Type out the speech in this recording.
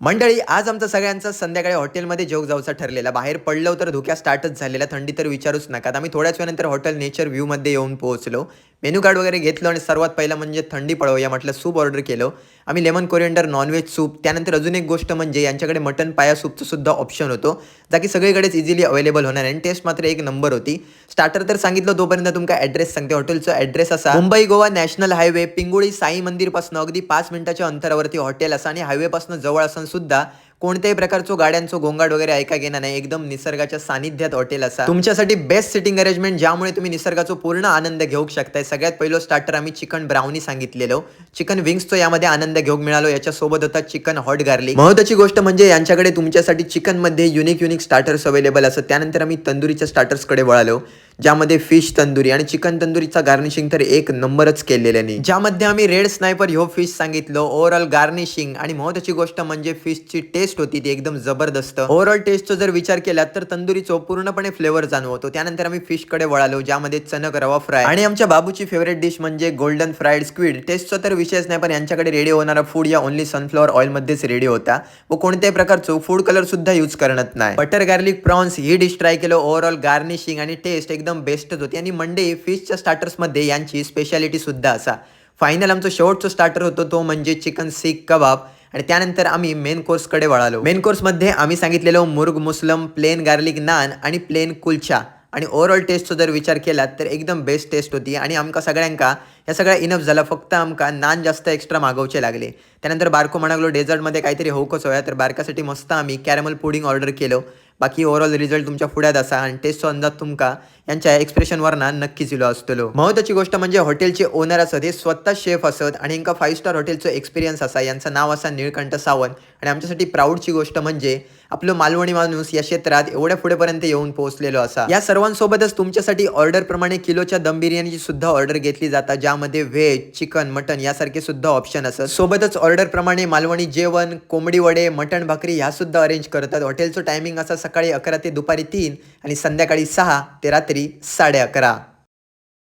मंडळी आज आमचा सगळ्यांचा संध्याकाळी हॉटेलमध्ये जेव जाऊचा ठरलेला. बाहेर पडलो तर धुक्या स्टार्टच झालेला. थंडी तर विचारूच नका. आम्ही थोड्याच वेळानंतर हॉटेल नेचर व्ह्यूमध्ये येऊन पोहोचलो. मेनू कार्ड वगैरे घेतलो आणि सर्वात पहिलं म्हणजे थंडी पळवूया म्हटलं सूप ऑर्डर केलं. आम्ही लेमन कोरिएंडर नॉनव्हेज सूप त्यानंतर अजून एक गोष्ट म्हणजे यांच्याकडे मटन पाया सूपचं सुद्धा ऑप्शन होतो जा की सगळीकडेच इझिली अवेलेबल होणार आणि टेस्ट मात्र एक नंबर होती. स्टार्टर तर सांगितलं तोपर्यंत तुमका ॲड्रेस सांगते. हॉटेलचा ॲड्रेस असा मुंबई गोवा नॅशनल हायवे पिंगुळी साई मंदिरपासून अगदी पाच मिनिटाच्या अंतरावरती हॉटेल असा आणि हायवेपासून जवळ असून सुद्धा कोणत्याही प्रकारचं गाड्यांचं गोंगाट वगैरे ऐका घेणार नाही. एकदम निसर्गाच्या सानिध्यात हॉटेल असा. तुमच्यासाठी बेस्ट सिटिंग अरेंजमेंट ज्यामुळे तुम्ही निसर्गाचा पूर्ण आनंद घेऊ शकताय. सगळ्यात पहिलं स्टार्टर आम्ही चिकन ब्राउनी सांगितलेलो. चिकन विंग्सचा यामध्ये आनंद घेऊ मिळालो. याच्यासोबत होता चिकन हॉट गार्लिक महत्वाची गोष्ट म्हणजे यांच्याकडे तुमच्यासाठी चिकनमध्ये युनिक युनिक स्टार्टर्स अवेलेबल असतात. त्यानंतर आम्ही तंदुरीच्या स्टार्टर्सकडे वळालो ज्यामध्ये फिश तंदुरी आणि चिकन तंदुरीचा गार्निशिंग तर एक नंबरच केलेल्याने ज्यामध्ये आम्ही रेड स्नायपर ह्यो फिश सांगितलं ओव्हरऑल गार्निशिंग आणि महत्वाची गोष्ट म्हणजे फिशची टेस्ट टेस्ट होती ती एकदम जबरदस्त. ओव्हरऑल टेस्टचा जर विचार केला तर तंदुरीचो पूर्णपणे फ्लेवर जाणवतो. त्यानंतर आम्ही फिशकडे वळालो ज्यामध्ये चणक रवा फ्राय आणि आमच्या बाबूची फेवरेट डिश म्हणजे गोल्डन फ्राईड स्क्विड टेस्टचा तर विषयच नाही पण यांच्याकडे रेडी होणारा फूड या ओनली सनफ्लॉवर ऑइल मध्येच रेडी होता. व कोणत्याही प्रकारचं फूड कलर सुद्धा यूज करत नाही. बटर गार्लिक प्रॉन्स ही डिश ट्राय केलं. ओव्हरऑल गार्निशिंग आणि टेस्ट एकदम बेस्टच होती. आणि मंडे फिशच्या स्टार्टर्समध्ये यांची स्पेशालिटी सुद्धा असा. फायनल आमचं शेवटचं स्टार्टर होतो तो म्हणजे चिकन सीख कबाब आणि त्यानंतर आम्ही मेन कोर्सकडे वळालो. मेन कोर्समध्ये आम्ही सांगितलेलो मुर्ग मुस्लम प्लेन गार्लिक नान आणि प्लेन कुलचा आणि ओव्हरऑल टेस्टचा जर विचार केला तर एकदम बेस्ट टेस्ट होती. आणि आमका सगळ्यांका ह्या सगळ्या इनफ झाला. फक्त आमका नान जास्त एक्स्ट्रा मागवचे लागले. त्यानंतर बारको म्हणालो डेझर्टमध्ये काहीतरी होकच होया. तर बारकासाठी मस्त आम्ही कॅरमल पुडिंग ऑर्डर केलं. बाकी ओव्हरऑल रिझल्ट तुमच्या फुड्यात असा आणि टेस्टचा अंदाज तुमका यांच्या एक्सप्रेशनवर ना नक्कीच इलो असतलो. महत्वाची गोष्ट म्हणजे हॉटेलचे ओनर असत हे स्वतः शेफ असत आणि यांका फाईव्ह स्टार हॉटेलचं एक्सपिरियन्स असा यांचं नाव असा निळकंठ सावंत. आणि आमच्यासाठी प्राऊडची गोष्ट म्हणजे आपलं मालवणी माणूस या क्षेत्रात एवढ्या पुढेपर्यंत येऊन पोहोचलेलो असा. या सर्वांसोबतच तुमच्यासाठी ऑर्डर प्रमाणे किलोच्या दम बिर्याणीची सुद्धा ऑर्डर घेतली जातात ज्यामध्ये व्हेज चिकन मटन यासारखे सुद्धा ऑप्शन असत सोबतच ऑर्डर प्रमाणे मालवणी जेवण कोंबडी वडे मटण भाकरी ह्या सुद्धा अरेंज करतात. हॉटेलचं टायमिंग असा सकाळी अकरा ते दुपारी तीन आणि संध्याकाळी सहा ते रात्री साडे अकरा.